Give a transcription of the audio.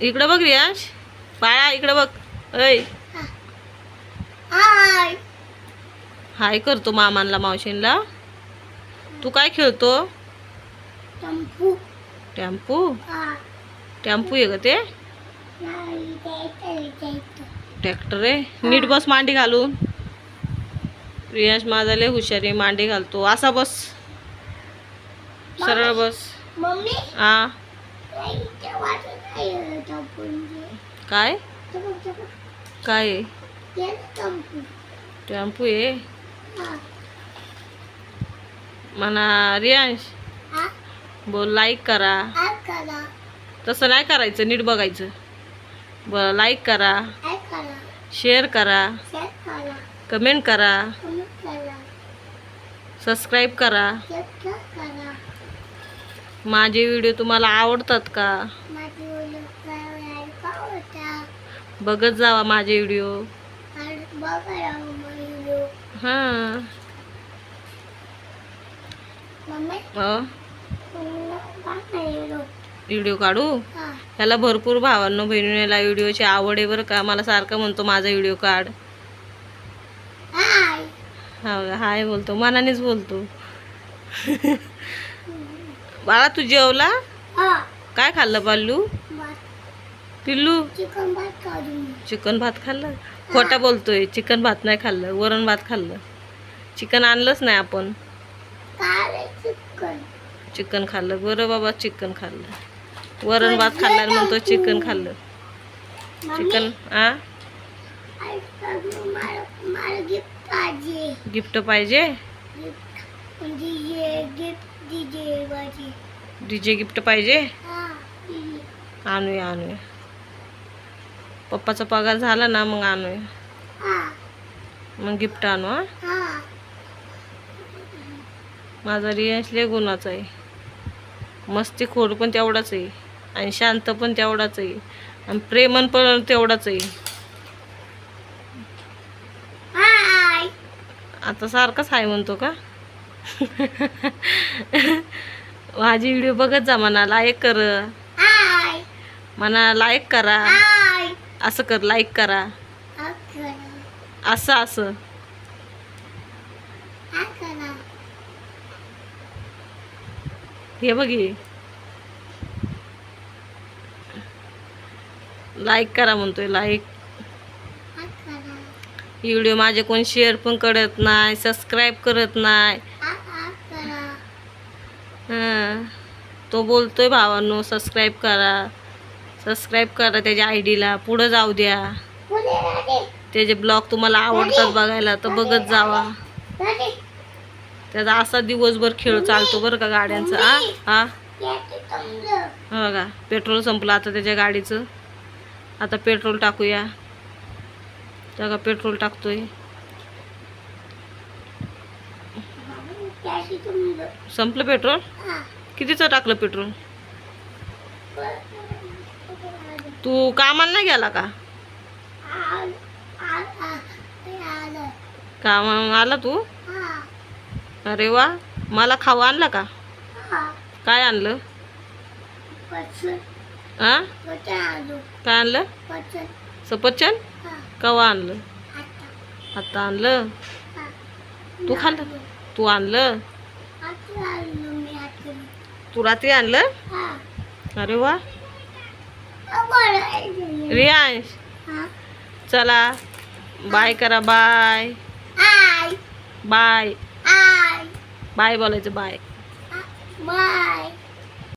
इकडं बघ रियाश बाळा इकडं बघ. ऐ. हाय. हाय करतो मामांना मावशींला. तू काय खेळतो? टम्पू. टॅम्पू? हा. टॅम्पू आहे का ते? ट्रॅक्टर आहे नीट बस मांडी घालून. रियाश माझा लय हुशार मांडी घालतो. असा बस. सरळ बस. मम्मी आ इथे वाटत नाही टम्पूचे काय? काय? आहे टम्पू आहे. म्हणा रियांश बोल लाईक करा. तसं नाही करायचं नीट बघायचं. ब लाईक करा. शेअर करा. कमेंट करा. सबस्क्राईब करा. माझे व्हिडिओ तुम्हाला आवडतात का माझी ओळख काय का होता बघत जावा माझे व्हिडिओ. हां. हो. व्हिडिओ. काढू? हा. याला भरपूर भावांनो बहिणीला व्हिडिओची आवड आहे बरं का. मला सारखं म्हणतो माझा व्हिडिओ काढ. हाय. हा हाय बोलतो. मनानेच बोलतो. बाळा तू जेवला? हा. काय खाल्लं पाल्लू पिल्लू चिकन भात चिकन भात खाल्लं? खोटा बोलतोय. चिकन भात नाही खाल्लं. वरण भात खाल्लं. चिकन आणलंच नाही आपण. चिकन. चिकन खाल्लं. बरं बाबा चिकन खाल्लं. वरण भात खाल्ला म्हणतो चिकन खाल्लं. चिकन आ? गिफ्ट पाहिजे. म्हणजे डीजे गिफ्ट पाहिजे? दिजे. आणूया आणूया. पप्पाचा पगार झाला ना मग आणूया. हा. मग गिफ्ट आणू हा? माझा रियांश लय गुणाचा आहे. मस्ती खोड पण तेवढाच आहे. आणि शांत पण तेवढाच आहे. आणि प्रेमन पण तेवढाच आहे. आता सारखाच हाय म्हणतो का? माझी व्हिडिओ बघत जा म्हणा लाईक कर. म्हणा लाईक करा. असं कर लाईक करा. असं असं. हा बघ लाईक करा म्हणतोय लाईक हा व्हिडिओ माझे कोण शेअर पण करत नाही सबस्क्राईब करत नाही. तो बोलतोय भावांनो सबस्क्राईब करा. सबस्क्राईब करा त्याच्या आय डीला पुढं जाऊ द्या. त्याचे ब्लॉग तुम्हाला आवडतात बघायला तर बघत जावा. त्याचा असा दिवसभर खेळ चालतो बरं का गाड्यांचा. आ? हा तुमचं हो का? पेट्रोल संपलं आता त्याच्या गाडीचं. आता पेट्रोल टाकूया. का पेट्रोल टाकतोय. संपलं पेट्रोल? हा. कितीचं टाकलं पेट्रोल? तू कामाला नाही गेला का? काम आलं आला तू? अरे वा. मला खाऊ आणला का? काय आणलं? हा आ? काय आणलं? सफरचंद कवा आणलं? आता आणलं. तू खाल्लं? तू आणलं? तू रात्री आणलं? अरे वा. रियांश हा चला. बाय करा बाय. बाय. बाय बोलायचं बाय. बाय.